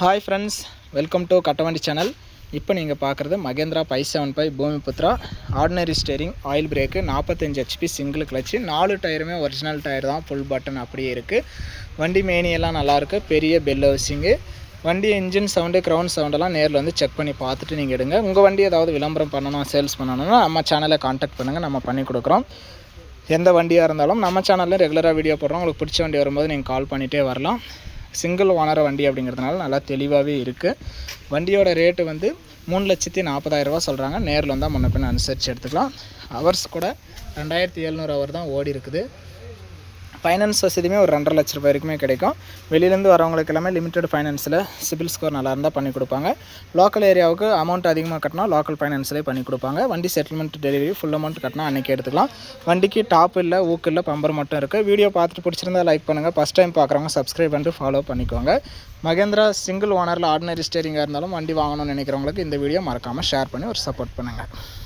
Hi friends welcome to Kattavandi channel இப்போ நீங்கள் பார்க்குறது Mahindra five seven five Bhoomiputra ordinary steering oil brake நாற்பத்தஞ்சு HP single clutch நாலு டயருமே ஒரிஜினல் டயர் தான் ஃபுல் பட்டன் அப்படியே இருக்குது வண்டி மேனியெல்லாம் நல்லாயிருக்கு பெரிய பெல் ஹவுசிங்கு வண்டி இன்ஜின் சவுண்டு க்ரௌண்ட் சவுண்டெல்லாம் நேரில் வந்து செக் பண்ணி பார்த்துட்டு நீங்கள் எடுங்க. உங்கள் வண்டி ஏதாவது விளம்பரம் பண்ணணும் சேல்ஸ் பண்ணணும்னா நம்ம சேனலை காண்டாக்ட் பண்ணுங்கள் நம்ம பண்ணி கொடுக்குறோம். எந்த வண்டியாக இருந்தாலும் நம்ம சேனலில் ரெகுலராக வீடியோ போடுறோம். உங்களுக்கு பிடிச்ச வண்டி வரும்போது நீங்கள் கால் பண்ணிகிட்டே வரலாம். சிங்கிள் ஓனர் வண்டி அப்படிங்கிறதுனால நல்லா தெளிவாகவே இருக்குது வண்டியோட ரேட்டு வந்து மூணு லட்சத்தி நாற்பதாயிரரூவா சொல்கிறாங்க நேரில் வந்தால் முன்ன பின்ன அனுசரித்து எடுத்துக்கலாம். ஹவர்ஸ் கூட ரெண்டாயிரத்தி எழுநூறு ஹவர் தான் ஓடி இருக்குது ஃபைனான்ஸ் வசதியுமே ஒரு ரெண்டரை லட்ச ரூபாய் வரைக்குமே கிடைக்கும். வெளியிலேருந்து வரவங்களுக்கு எல்லாமே லிமிடெட் ஃபைனான்ஸில் சிபில் ஸ்கோர் நல்லா இருந்தால் பண்ணி கொடுப்பாங்க. லோக்கல் ஏரியாவுக்கு அமௌண்ட் அதிகமாக கட்டினா லோக்கல் ஃபைனான்ஸ்லேயே பண்ணி கொடுப்பாங்க. வண்டி செட்டில்மெண்ட் டெலிவரி ஃபுல் அமௌண்ட் கட்டினா அன்றைக்கி எடுத்துக்கலாம். வண்டிக்கு டாப் இல்லை ஊக்கு இல்லை பம்பர் மட்டும் இருக்குது வீடியோ பார்த்துட்டு பிடிச்சிருந்தா லைக் பண்ணுங்கள் ஃபஸ்ட் டைம் பார்க்குறவங்க சப்ஸ்கிரைப் பண்ணிட்டு ஃபாலோ பண்ணிக்கோங்க. மகேந்திரா சிங்கிள் ஓனரில் ஆர்டினரி ஸ்டேரிங்காக இருந்தாலும் வண்டி வாங்கணும்னு நினைக்கிறவங்களுக்கு இந்த வீடியோ மறக்காமல் ஷேர் பண்ணி ஒரு சப்போர்ட் பண்ணுங்கள்